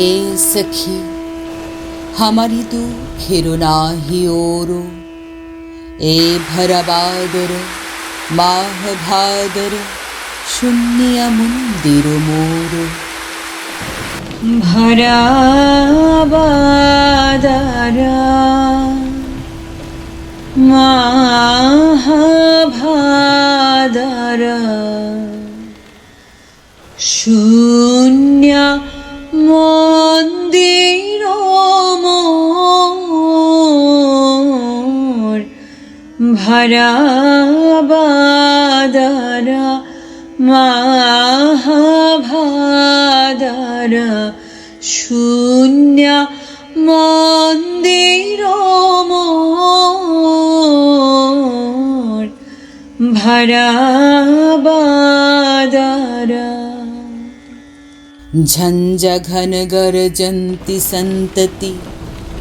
ए सखी हमारी तो खिरुना ही ओरो ए भरबादर माह भादर शून्य मंदिर मोर भरा बादरा মাহাভাদারা শূন্য মন্দির মোর ভরা বাদারা মাহাভাদারা ধারা বাদারা ঝঞ্ঝাঘন গর্জন্তি সন্ততি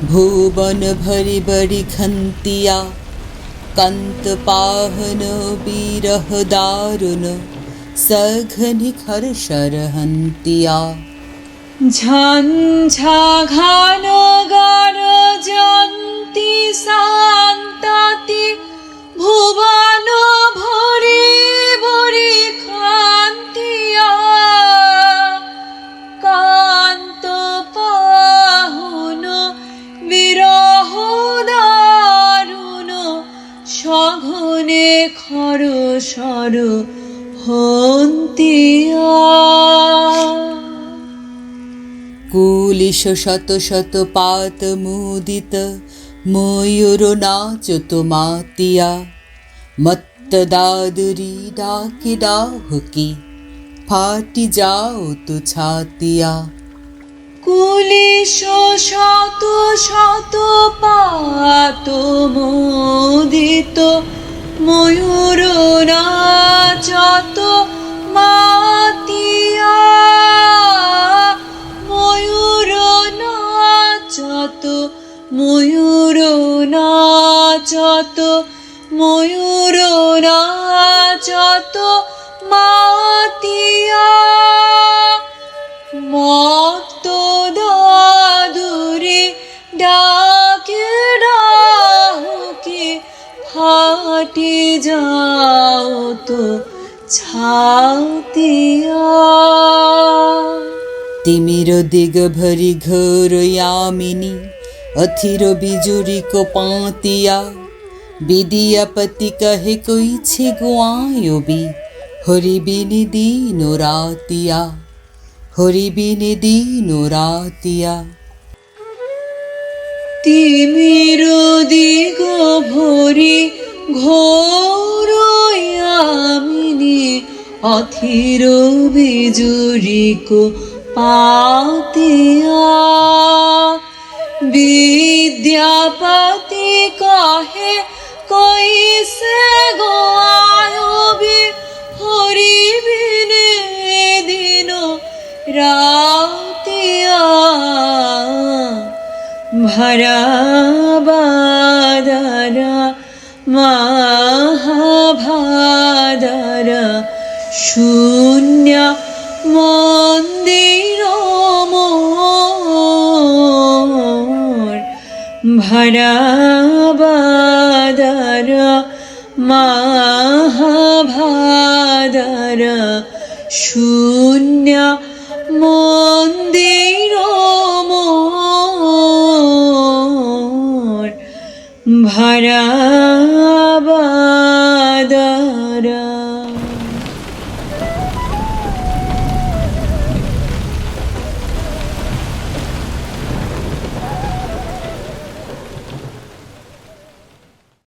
ভুবন ভরি বড়ি খন্তিয়া কন্তপাহন বিরহ দারুণ সঘনি খর সরহন্তিয়া ঝঞ্ঝা ঘন গর্জন্তি শান্তাতি খর সর হন্তিয়া কুলিশ শত শত পাত মুদিত ময়ূর নাচত মাতিয়া। মত্ত দাদুরি ডাকি ডাহুকি ফাটি যাও তো ছাতিয়া। কুলিশ শত শত পাত মোদিত ময়ূর নাচত মাতিয়া ময়ূর নাচত ময়ূর নাচত ময়ূর নাচত মাতিয়া। মত্ত কাটি যাও তো ছাউতিয়া তিমির দিগভরি ঘর আমিনি অথির বিজুরি কো পাঁতিয়া কোপাঁতিয়া। বিদিয়াপতি কহে কইছে গোয়ায়বি হরিবিনি দিন রাতিয়া হরিবিনি দিন রাতিয়া। তিমির ঘোর ইয়ামিনী অথির বিজুরিক পাতিয়া বিদ্যাপতি কহে কইসে গোয়ায়বি হরি বিনে দিন রাতিয়া ভরা বাদারা মাহাভাদারা শূন্য মন্দির মোর ভরা বাদারা শূন্য মন্দির ভরা